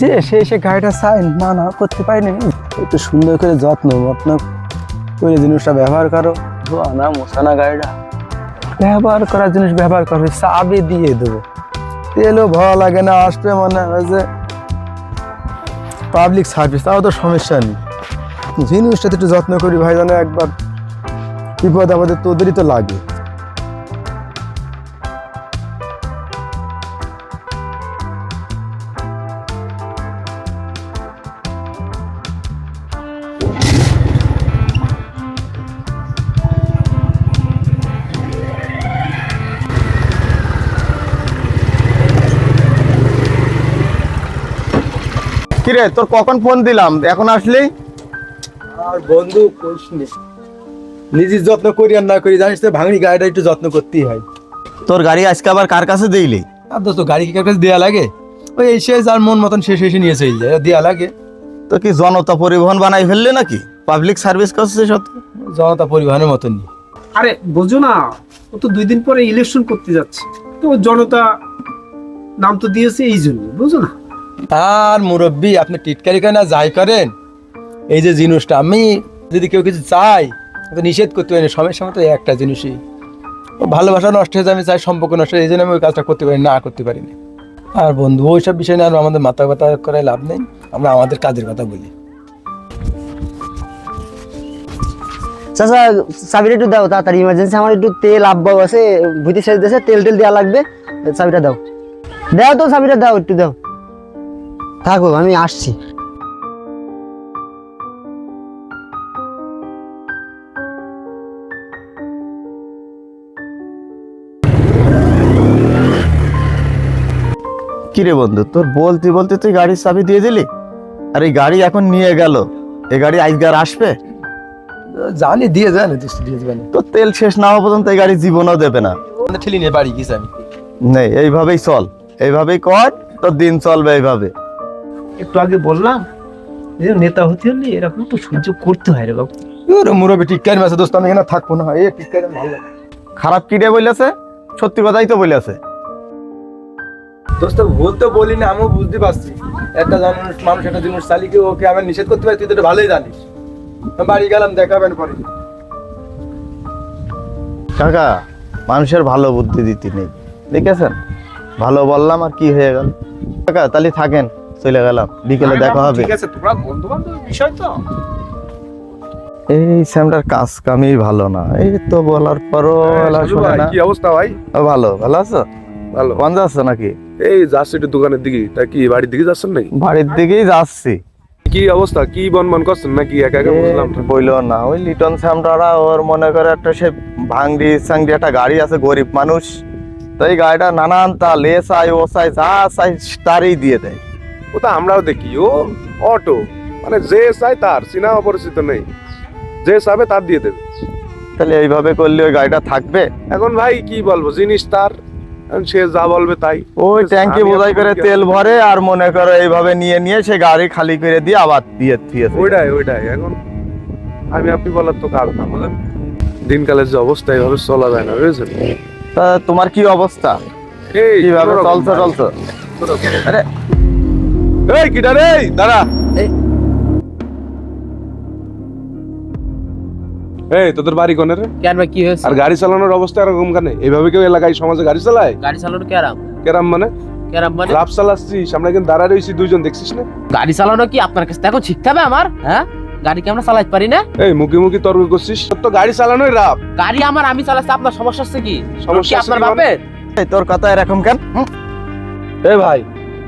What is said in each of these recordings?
যে সে এসে গাড়িটা চাই না না করতে পারিনি। একটু সুন্দর করে যত্ন মত্ন করে জিনিসটা ব্যবহার করো। ধোয়া না মশা না গাড়িটা। ব্যবহার করার জিনিস ব্যবহার করো চাবি দিয়ে দেবো। তেলও ভালো লাগে না আসবে মনে হয় যে। পাবলিক সার্ভিস তাও তো সমস্যা নেই। জিনিসটা তো একটু যত্ন করি ভাই জানো একবার বিপদ আপদে তোদেরই তো লাগে। কিরে তোর কখন ফোন দিলাম? এখন আসলি? আর বন্ধু কইস নে। নিজের যত্ন করি আর না করি জানিস তো ভাঙনি গাড়িটা একটু যত্ন করতেই হয়। তোর গাড়ি আজকে আবার কার কাছে দিইলি আর দোস্ত গাড়ি কি কার কাছে দেওয়া লাগে? ওই এসে যার মন মতন শেষ এসে নিয়ে চলে যায় দেওয়া লাগে। তো কি জনতা পরিবহন বানাই ফেললে নাকি? পাবলিক সার্ভিস করছিস সত জনতা পরিবহনের মতনই। আরে বোঝো না ও তো দুই দিন পরে ইলেকশন করতে যাচ্ছে। তো জনতা নাম তো দিয়েছে এই জন্য বুঝো না। আর মুরব্বী, আপনি টিটকারি কেন যাই করেন, এই যে জিনিসটা, আমি যদি কেউ কিছু চাই নিষেধ করতে পারি সমস্যা মতো একটা জিনিসই। ভালোবাসা নষ্ট হয়ে যায়, আমি চাই সম্পর্ক নষ্ট হয়ে এই জন্য আমি ওই কাজটা করতে পারি না করতে পারি না। আর বন্ধু ওইসব বিষয় নিয়ে আর আমাদের মাথা ব্যথা করে লাভ নেই, আমরা আমাদের কাজের কথা বলি। চাচা, চাবিটা একটু দাও, তাড়াতাড়ি ইমার্জেন্সি আমার একটু তেল আব্বা আছে, ভুতি সাইজ দিয়েছে, তেল টেল দেওয়া লাগবে, চাবিটা দাও। দাও তো চাবিটা, দাও একটু দাও। থাকো আমি আসছি। কিরে বন্ধু তোর বলতে বলতে তুই গাড়ির চাবি দিয়ে দিলি? আর এই গাড়ি এখন নিয়ে গেল। এই গাড়ি আজকে আর আসবে? জানি দিয়ে জানি দোস্ত দিয়ে দেবেন। তোর তেল শেষ না হওয়া পর্যন্ত এই গাড়ি জীবনও দেবে না। ঠেলি নিয়ে বাড়ি গেছি আমি নেই এইভাবেই চল। এইভাবেই কর তোর দিন চলবে এইভাবে। একটু আগে বললাম যে নেতা হতে হলে এরকম তো সহ্য করতে হয় রে বাবু। ওরে টিটকারি মাসে দোস্ত আমি এখানে থাকব না। এ ভালো খারাপ কি রে বলেছে? সত্যি কথাই তো বলেছে। দোস্ত ভুল তো বলি না আমিও বুঝতে পারছি। একটা মানুষ মানুষ একটা জিনিস চালিকে ওকে আমি নিষেধ করতে পারি তুই তো ভালোই জানিস। বাড়ি গেলাম দেখাবেন পরে। কাকা মানুষের ভালো বুদ্ধি দিতে নেই। দেখেছেন? ভালো বললাম আর কি হয়ে গেল। কাকা তাহলে থাকেন। চলে গেলাম। বিকেলে দেখা হবে। ঠিক আছে তোমরা বন্ধু বান্ধব বিষয় তো? এই স্যামটার কাজ কামই ভালো না। এই তো বলার পরও এলা শোনে না। কি অবস্থা ভাই? ভালো। ভালো আছো? ভালো। কোন যাচ্ছ নাকি? এই যাচ্ছে একটু দোকানের দিকে। তা কি বাড়ির দিকে যাচ্ছেন নাকি? বাড়ির দিকেই যাচ্ছি। কি অবস্থা? কি বন বন করছেন নাকি? একা একা বুঝলাম না। বইলো না। ওই লিটন স্যামটারা ওর মনে করে একটা সে ভাঙ্গি সাঙ্গি একটা গাড়ি আছে গরিব মানুষ। তো এই গাড়িটা নানান তাল এ চাই ও চাই যা চাই তারই দিয়ে দেয়। ও তো আমরাও দেখি। ও অটো মানে যে চাই তার চিনা অপরিচিত নেই। যে চাবে তার দিয়ে দেবে। তাহলে এইভাবে করলে ওই গাড়িটা থাকবে? এখন ভাই কি বলব জিনিস তার এখন সে যা বলবে তাই। ওই ট্যাঙ্কি বোঝাই করে তেল ভরে আর মনে করো এইভাবে নিয়ে নিয়ে সে গাড়ি খালি করে দিয়ে আবার দিয়ে দিয়েছে। ওইটাই ওইটাই। এখন আমি আপনি বলার তো কাজ না বলেন। দিনকালের যে অবস্থা এইভাবে চলা যায় না বুঝেছেন? তা তোমার কি অবস্থা? এই কীভাবে চলছো চলছো? আরে এই কিটা রে দাঁড়া। এই। তোদের বাড়ি কোনে রে? কেন ভাই কি হয়েছে? আর গাড়ি চালানোর অবস্থা এরকম কেন? এইভাবে কেউ এলাকায় সমাজে গাড়ি চালায়? গাড়ি চালানো কেরাম? কেরাম মানে? কেরাম মানে? রাফ চালাচ্ছিস আমরা কিন্তু দাঁড়ায় রয়েছি দুইজন দেখছিস না? গাড়ি চালানো কি আপনার কাছে? এখন শিখতে হবে আমার হ্যাঁ? গাড়ি কি আমরা চালাতে পারি না? এই মুখে মুখে তর্ক করছিস? তো গাড়ি চালানোই রাফ। গাড়ি আমার আমি চালাচ্ছি আপনার সমস্যা হচ্ছে কি? সমস্যা আপনার মানে? বাপের? এই তোর কথা এরকম কেন? এ ভাই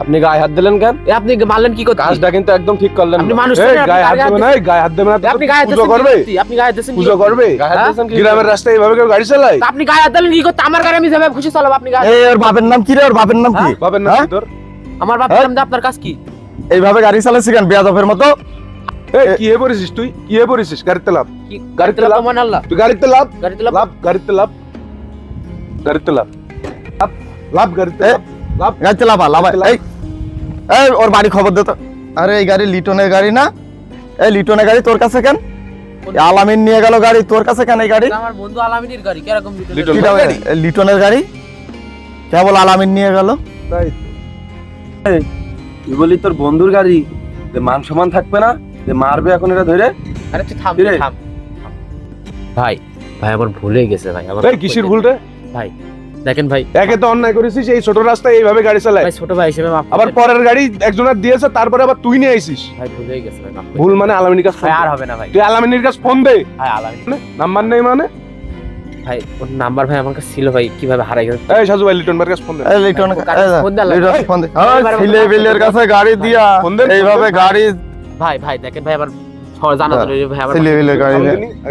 আপনি গায়ে হাত দিলেন কেন? আপনি মারলেন কি করতে? কাজটা কিন্তু একদম ঠিক করলেন আপনি মানুষ গায়ে হাত গায়ে হাত দেবে না গায়ে হাত দেবে না আপনি গায়ে হাত পুজো করবে। আপনি গায়ে হাত কি পুজো করবে। হ্যাঁ? গ্রামের রাস্তায় এইভাবে কেউ গাড়ি চালায়? তা আপনি গায়ে হাত দিলেন কি করতে? আমার গাড়ি আমি যাবে খুশি চালাবো আপনি গায়ে এই ওর বাপের নাম কি রে? ওর বাপের নাম কি? ভাবেন না হ্যাঁ? তোর? আমার বাপের হ্যাঁ? নাম আপনার কাজ কি? এইভাবে গাড়ি চালাচ্ছি কেন? বেয়াদফের মতো? এই কি হে পড়েছিস তুই? কি হে পড়েছিস? গাড়িতে লাভ গাড়িতে গাড়িতে লাভ। মানে আল্লাহ। তুই গাড়িতে লাভ গাড়িতে লাভ লাভ গাড়িতে লাভ গাড়িতে লাভ লাভ গাড়িতে লাভ গাড়িতে লাভা লাভা এই এই ওর বাড়ি খবর দে তো। আরে এই গাড়ি লিটনের গাড়ি না? এই লিটনের গাড়ি তোর কাছে কেন? আলামিন নিয়ে গেল গাড়ি তোর কাছে কেন এই গাড়ি? আমার বন্ধু আলামিনের গাড়ি কীরকম লিটনের গাড়ি? কেবল আলামিন নিয়ে গেল? তাই। তুই বলি তোর বন্ধুর গাড়ি যে মান সম্মান থাকবে না যে মারবে এখন এটা ধরে? আরে তুই থাম থাম থাম। ভাই ভাই আমার ভুলে গেছে ভাই। আমার এই কিসের ভুল রে? ভাই দেখেন ভাই। একে তো অন্যায় করেছিস এই ছোট রাস্তায় এইভাবে গাড়ি চালায়। ভাই ছোট ভাই হিসেবে মাফ করে আবার পরের গাড়ি একজনের দিয়েছে তারপরে আবার তুই নিয়ে আইছিস ভাই ভুলে গেছে ভাই মাফ করে ভুল মানে আলামিনীর কাছে ভাই আর হবে না ভাই। তুই আলামিনীর কাছে ফোন দে। ভাই আলামিন নাম্বার নেই মানে? ভাই ওর নাম্বার ভাই আমার কাছে ছিল ভাই কীভাবে হারাই গেছে এই সাজু ভাই লিটন ভাইয়ের কাছে ফোন দে। এই লিটন কাছে ফোন লাগবে। লিটন ফোন দে। ছেলে বিলের কাছে গাড়ি দিয়া। ফোন দে, এইভাবে গাড়ি ভাই ভাই দেখেন ভাই আবার জানা। জরুরি ভাই আমার ছেলে বিলের গাড়ি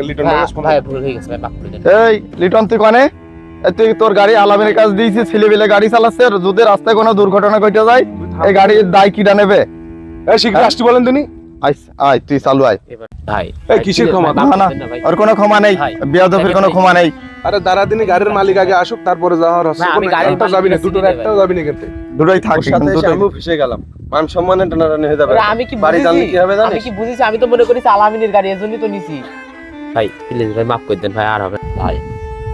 লিটন ভাই, ফোন ভাই দে। ভুল হয়ে গেছে ভাই মাফ করে দেন। এই লিটন তুই কানে? তুই তোর গাড়ি আলামের কাছে দিয়েছিস ছেলে বিলে গাড়ি চালাচ্ছে আর যদি রাস্তায় কোনো দুর্ঘটনা ঘটে যায় এই গাড়ির দায় কিটা নেবে? এই শীঘ্র আসতে বলেন তিনি। আয় তুই চালু আয়। ভাই এই কিসের ক্ষমা? না, না ওর কোনো ক্ষমা নেই বিয়াদফের কোনো ক্ষমা নেই। আরে দাঁড়া দিনই গাড়ির মালিক আগে আসুক তারপরে যাওয়ার আমি একটা যাবি না দুটোর একটাও যাবি না কিন্তু দুটোই থাক দুটোই ফেসে গেলাম। মান সম্মানে টানাটানি হয়ে যাবে। আমি কি বাড়ি জানলে বুঝেছি? কি হবে জানিস? আমি কি বুঝেছি? আমি তো মনে করি আলামিনের গাড়ি এজন্যই তো নিছি। ভাই প্লিজ ভাই মাফ করে দেন ভাই আর হবে ভাই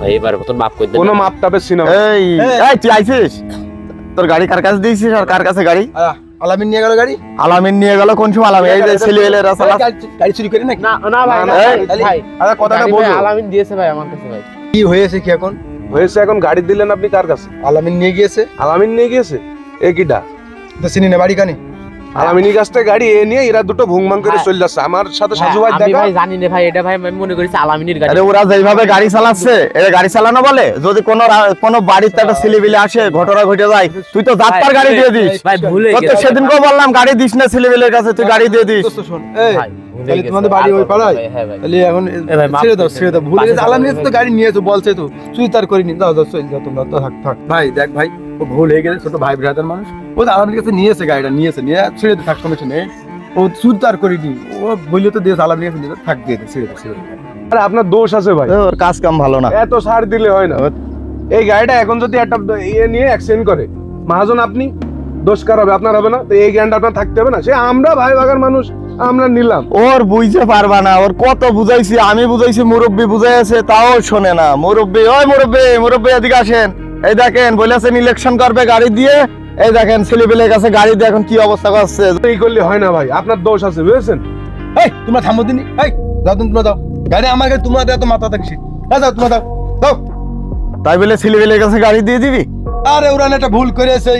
এবার মতন মাফ করে দেন। কোনো মাপ টাপের সিনেমা এই। এই। তুই আইছিস? তোর গাড়ি কার কাছে দিয়েছিস আর কার কাছে গাড়ি? আলামিন নিয়ে গেল গাড়ি? আলামিন নিয়ে গেল কোন সময়? আলামিন এই যে ছেলে এলে রাস্তা গাড়ি- চুরি করে নাকি? না না ভাই ভাই, আরে কথাটা বলো। আলামিন দিয়েছে ভাই আমার কাছে ভাই। কি হয়েছে কি এখন? হয়েছে এখন গাড়ি দিলেন আপনি কার কাছে? আলামিন নিয়ে গিয়েছে? আলামিন নিয়ে গিয়েছে? এ কিটা তো চিনি না বাড়ি কানে? আলামিনীর কাছ থেকে গাড়ি এ নিয়ে এরা দুটো ভুংমাং করে হ্যাঁ। চলে যাচ্ছে। আমার সাথে হ্যাঁ, সাজু ভাই দেখা। ভাই জানি না ভাই এটা ভাই আমি মনে করেছি আলামিনের গাড়ি। আরে ওরা যেভাবে গাড়ি চালাচ্ছে এটা গাড়ি চালানো বলে যদি কোনো কোনো বাড়িতে একটা ছেলে বিলে আসে ঘটনা ঘটে যায় তুই তো যাত্রার গাড়ি দিয়ে দিস। ভাই ভুলে তোর তো গেছে। সেদিনকেও বললাম গাড়ি দিস না ছেলে বিলের কাছে তুই গাড়ি দিয়ে দিস। দোস্ত শোন এই তাহলে তোমাদের বাড়ি ওই পাড়ায়? হ্যাঁ ভাই। তাহলে এখন ছেড়ে দাও ছেড়ে দাও। ভুলে গেছে আলামিন তো গাড়ি নিয়েছো বলছে তো। তুই তার করিনি দাও দাও চল যাও তোমরা তো থাক থাক ভাই দেখ ভাই। ও ভুল হয়ে গেছে ছোট ভাই ব্রাদার মানুষ। ও তো আলামিনের কাছে নিয়েছে গাড়িটা নিয়েছে নিয়ে ছেড়ে দে থাক সমস্যা নেই। ও চুর তার করিনি। ও বললে তো দিয়েছে আলামিনের কাছে নিয়ে থাক দিয়ে ছেড়ে দে ছেড়ে আরে আপনার দোষ আছে ভাই। ওর কাজ কাম ভালো না। এত ছাড় দিলে হয় না। এই গাড়িটা এখন যদি একটা ইয়ে নিয়ে অ্যাক্সিডেন্ট করে মহাজন আপনি দোষ কার হবে আপনার হবে না তো এই জ্ঞানটা আপনার থাকতে হবে না। সে আমরা ভাই বাগার মানুষ আমরা নিলাম। ওর বুঝতে পারবা না ওর কত বুঝাইছি আমি বুঝাইছি মুরব্বী বুঝাইছে তাও শোনে না। মুরব্বী ওই মুরব্বী মুরব্বী এদিকে আসেন। এই দেখেন বলেছেন ইলেকশন করবে গাড়ি দিয়ে। এই দেখেন ছেলেপেলের কাছে গাড়ি দিয়ে এখন কি অবস্থা করছে? এই করলে হয় না ভাই আপনার দোষ আছে বুঝেছেন? এই তোমরা থামো দিনি। এই যাও তুমি তোমরা দাও। গাড়ি আমার কাছে তোমরা দেওয়া তো মাথা থাকছি যাও তোমরা দাও। দাও তাই বলে ছেলেপেলের কাছে গাড়ি দিয়ে দিবি? আরে ওরা এটা একটা ভুল করেছে।